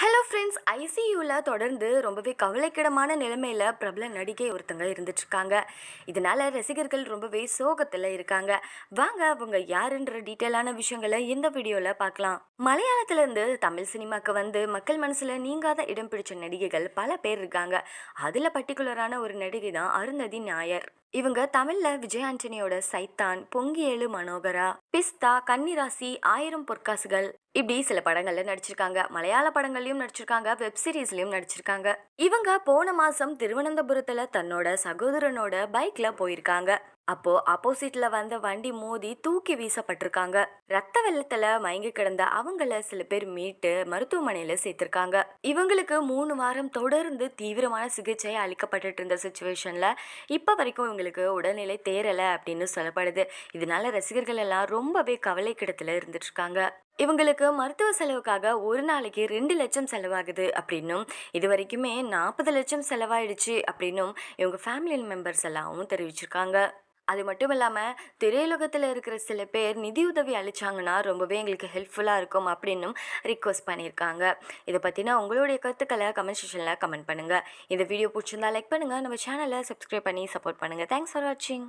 Hello friends ஐசியூவில் தொடர்ந்து ரொம்பவே கவலைக்கிடமான நிலைமையில் பிரபல நடிகை ஒருத்தங்க இருந்துட்டுருக்காங்க இதனால் ரசிகர்கள் ரொம்பவே சோகத்தில் இருக்காங்க. வாங்க அவங்க யாருன்ற டீட்டெயிலான விஷயங்களை இந்த வீடியோவில் பார்க்கலாம். மலையாளத்திலேருந்து தமிழ் சினிமாக்கு வந்து மக்கள் மனசில் நீங்காத இடம் பிடிச்ச நடிகைகள் பல பேர் இருக்காங்க. அதில் பர்டிகுலரான ஒரு நடிகை தான் அருந்ததி நாயர். இவங்க தமிழ்ல விஜய் ஆண்டனியோட சைத்தான் பொங்கியேழு மனோகரா பிஸ்தா கன்னிராசி ஆயிரம் பொற்காசுகள் இப்படி சில படங்கள்ல நடிச்சிருக்காங்க. மலையாள படங்கள்லயும் நடிச்சிருக்காங்க வெப் சீரிஸ்லயும் நடிச்சிருக்காங்க. இவங்க போன மாசம் திருவனந்தபுரத்துல தன்னோட சகோதரனோட பைக்ல போயிருக்காங்க. அப்போ ஆப்போசிட்ல வந்த வண்டி மோதி தூக்கி வீசப்பட்டிருக்காங்க. ரத்த வெள்ளத்துல மயங்கி கிடந்த அவங்கள சில பேர் மீட்டு மருத்துவமனையில சேர்த்திருக்காங்க. இவங்களுக்கு மூணு வாரம் தொடர்ந்து தீவிரமான சிகிச்சை அளிக்கப்பட்டுட்டு இருந்த சுச்சுவேஷன்ல இப்ப வரைக்கும் இவங்களுக்கு உடல்நிலை தேரல அப்படின்னு சொல்லப்படுது. இதனால ரசிகர்கள் எல்லாம் ரொம்பவே கவலை கிடத்துல இருந்துட்டு இருக்காங்க இவங்களுக்கு மருத்துவ செலவுக்காக ஒரு நாளைக்கு ரெண்டு லட்சம் செலவாகுது அப்படின்னும் இது வரைக்குமே நாற்பது லட்சம் செலவாயிடுச்சு அப்படின்னும் இவங்க ஃபேமிலி மெம்பர்ஸ் எல்லாமும் தெரிவிச்சிருக்காங்க. அது மட்டும் இல்லாமல் திரையுலகத்தில் இருக்கிற சில பேர் நிதியுதவி அளித்தாங்கன்னா ரொம்பவே எங்களுக்கு ஹெல்ப்ஃபுல்லாக இருக்கும் அப்படின்னும் ரிக்வஸ்ட் பண்ணியிருக்காங்க. இதை பற்றின உங்களுடைய கருத்துக்களை கமெண்ட் செக்ஷனில் கமெண்ட் பண்ணுங்கள் இந்த வீடியோ பிடிச்சிருந்தா லைக் பண்ணுங்கள் நம்ம சேனலை சப்ஸ்கிரைப் பண்ணி சப்போர்ட் பண்ணுங்கள் தேங்க்ஸ் ஃபார் வாட்சிங்